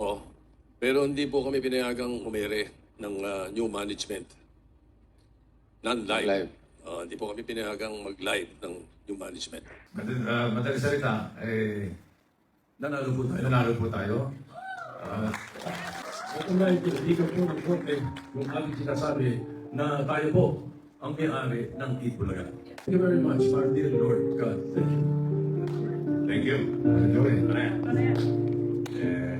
Oh, pero hindi po kami pinayagang umere ng ah, new management. Non-live. Non-live. Ah, hindi po kami pinayagang mag-live ng new management. Madali, uh, madali salita, eh, nanalo po tayo. Nanalo po tayo. Ah, Ito na yung pinatigan po ng korte yung aming sinasabi na tayo po ang may-ari ng Itbulaga. Thank you very much, our dear Lord God. Thank you. thank you. Joey. Eh,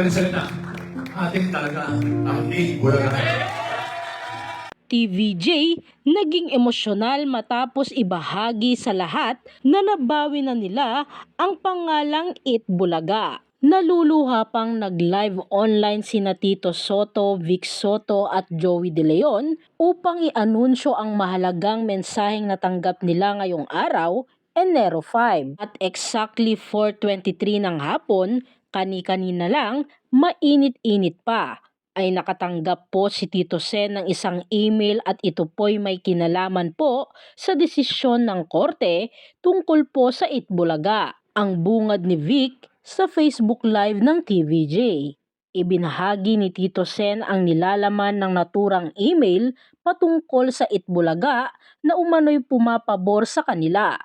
madali salita, ating talaga ang Bulaga. TVJ naging emosyonal matapos ibahagi sa lahat na nabawi na nila ang pangalang It Bulaga. Naluluha pang nag-live online sina Tito Soto, Vic Soto at Joey De Leon upang i-anunsyo ang mahalagang mensaheng natanggap nila ngayong araw, Enero 5. At exactly 4.23 ng hapon, kani-kanina lang, mainit-init pa ay nakatanggap po si Tito Sen ng isang email at ito po'y may kinalaman po sa desisyon ng korte tungkol po sa Itbulaga. Ang bungad ni Vic sa Facebook Live ng TVJ. Ibinahagi ni Tito Sen ang nilalaman ng naturang email patungkol sa Itbulaga na umano'y pumapabor sa kanila.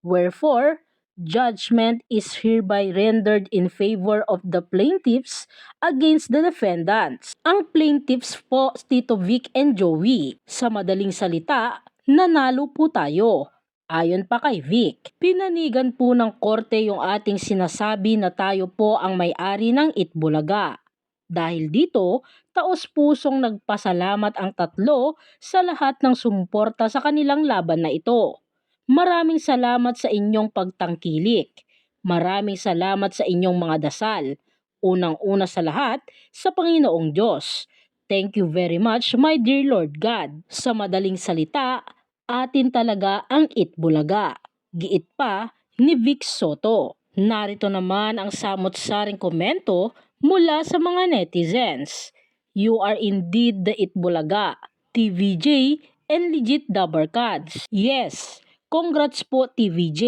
Wherefore, judgment is hereby rendered in favor of the plaintiffs against the defendants. Ang plaintiffs po, Tito Vic and Joey. Sa madaling salita, nanalo po tayo. Ayon pa kay Vic, pinanigan po ng korte yung ating sinasabi na tayo po ang may-ari ng Itbulaga. Dahil dito, taos pusong nagpasalamat ang tatlo sa lahat ng sumuporta sa kanilang laban na ito. Maraming salamat sa inyong pagtangkilik. Maraming salamat sa inyong mga dasal. Unang-una sa lahat, sa Panginoong Diyos. Thank you very much, my dear Lord God. Sa madaling salita, atin talaga ang Itbulaga. Giit pa ni Vic Soto. Narito naman ang samot-saring komento mula sa mga netizens. You are indeed the Itbulaga, TVJ, and legit Dabarkads. Yes, congrats po TVJ.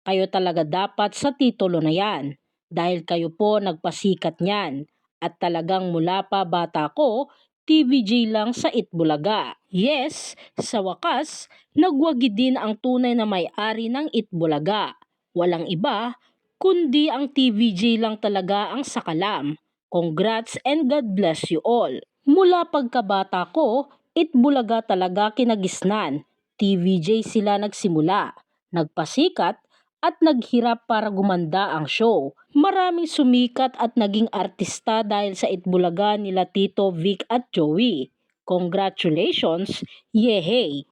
Kayo talaga dapat sa titulo na yan dahil kayo po nagpasikat niyan at talagang mula pa bata ko, TVJ lang sa Itbulaga. Yes, sa wakas, nagwagi din ang tunay na may-ari ng Itbulaga. Walang iba, kundi ang TVJ lang talaga ang sakalam. Congrats and God bless you all. Mula pagkabata ko, Itbulaga talaga kinagisnan. TVJ sila nagsimula, nagpasikat at naghirap para gumanda ang show. Maraming sumikat at naging artista dahil sa Itbulaga nila Tito, Vic at Joey. Congratulations, yehey!